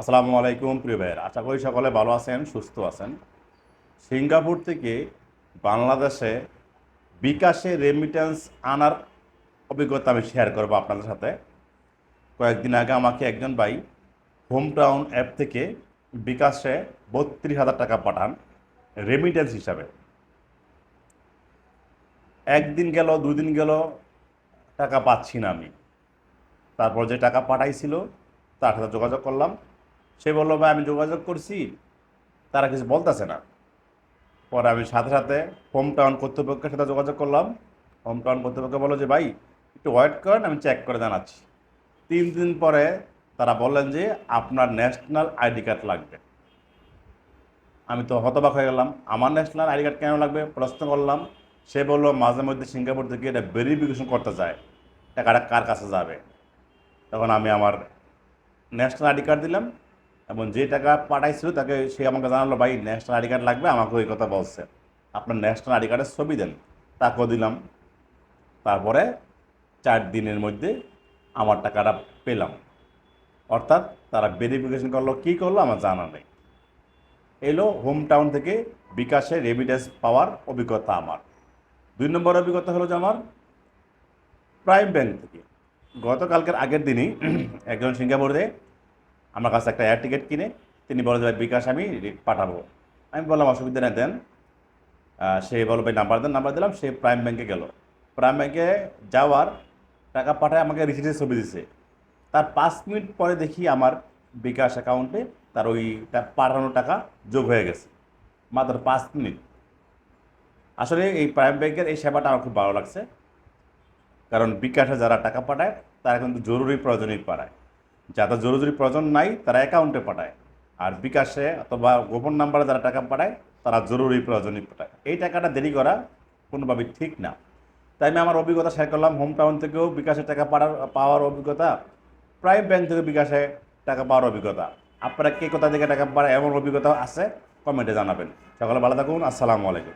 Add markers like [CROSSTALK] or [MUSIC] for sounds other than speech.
আসসালামু আলাইকুম, প্রিয় ভাইয়ের। আশা করি সকলে ভালো আছেন, সুস্থ আছেন। সিঙ্গাপুর থেকে বাংলাদেশে বিকাশে রেমিটেন্স আনার অভিজ্ঞতা আমি শেয়ার করব আপনাদের সাথে। কয়েকদিন আগে আমাকে একজন ভাই হোম টাউন অ্যাপ থেকে বিকাশে বত্রিশ হাজার টাকা পাঠান রেমিটেন্স হিসাবে। একদিন গেল দুই দিন গেল, টাকা পাচ্ছি না আমি। তারপর যে টাকা পাঠাইছিল, তার সাথে যোগাযোগ করলাম। সে বলল, ভাই, আমি যোগাযোগ করছি। তারা কিছু বলতেছে না। পরে আমি সাথে সাথে হোম টাউন কর্তৃপক্ষের সাথে যোগাযোগ করলাম। হোম টাউন কর্তৃপক্ষ বলল যে, ভাই, একটু ওয়েট করেন, আমি চেক করে জানাচ্ছি। তিন দিন পরে তারা বললেন যে, আপনার ন্যাশনাল আইডি কার্ড লাগবে। আমি তো হতবাক হয়ে গেলাম। আমার ন্যাশনাল আইডি কার্ড কেন লাগবে? প্রশ্ন করলাম। সে বলল, মাঝে মধ্যে সিঙ্গাপুর থেকে এটা ভেরিফিকেশন করতে চায়। টাকাটা কার কাছে যাবে? তখন আমি আমার ন্যাশনাল আইডি কার্ড দিলাম। এবং যে টাকা পাঠাইছিল তাকে সে আমাকে জানালো, ভাই ন্যাশনাল আইডি কার্ড লাগবে, আমাকে ওই কথা বলছে। আপনার ন্যাশনাল আইডি কার্ডের ছবি দেন। তাকেও দিলাম। তারপরে চার দিনের মধ্যে আমার টাকাটা পেলাম। অর্থাৎ তারা ভেরিফিকেশন করল, কী করল আমার জানা নেই। এলো হোম টাউন থেকে বিকাশে রেমিডেন্স পাওয়ার অভিজ্ঞতা আমার। দুই নম্বর অভিজ্ঞতা হলো যে আমার প্রাইম ব্যাংক থেকে গতকালকের আগের দিনই [CLEARS THROAT] একজন সিঙ্গাপুরে আমার কাছে একটা এয়ার টিকিট কিনে তিনি বলে ভাই, বিকাশ আমি পাঠাবো। আমি বললাম, অসুবিধা নেই, দেন। সে বলো ভাই নাম্বার দেন নাম্বার দিলাম। সে প্রাইম ব্যাংকে গেল। প্রাইম ব্যাংকে যাওয়ার টাকা পাঠায় আমাকে রিসিটের ছবি দিছে। তার পাঁচ মিনিট পরে দেখি আমার বিকাশ অ্যাকাউন্টে তার ওই পাঠানো টাকা যোগ হয়ে গেছে। মাত্র পাঁচ মিনিট। আসলে এই প্রাইম ব্যাংকের এই সেবাটা আমার খুব ভালো লাগছে। কারণ বিকাশে যারা টাকা পাঠায়, তারা কিন্তু জরুরি প্রয়োজনেই পাঠায়। যাদের জরুরি প্রয়োজন নাই, তারা অ্যাকাউন্টে পাঠায়। আর বিকাশে অথবা গোপন নাম্বারে যারা টাকা পাঠায়, তারা জরুরি প্রয়োজনই পাঠায়। এই টাকাটা দেরি করা কোনোভাবেই ঠিক না। তাই আমি আমার অভিজ্ঞতা শেয়ার করলাম হোম টাউন থেকেও বিকাশে টাকা পাঠার, পাওয়ার অভিজ্ঞতা প্রাইম ব্যাংক থেকে বিকাশে টাকা পাওয়ার অভিজ্ঞতা। আপনারা কে কোথা থেকে টাকা পাঠায়, এমন অভিজ্ঞতা আছে কমেন্টে জানাবেন। সকালে ভালো থাকুন, আসসালামু আলাইকুম।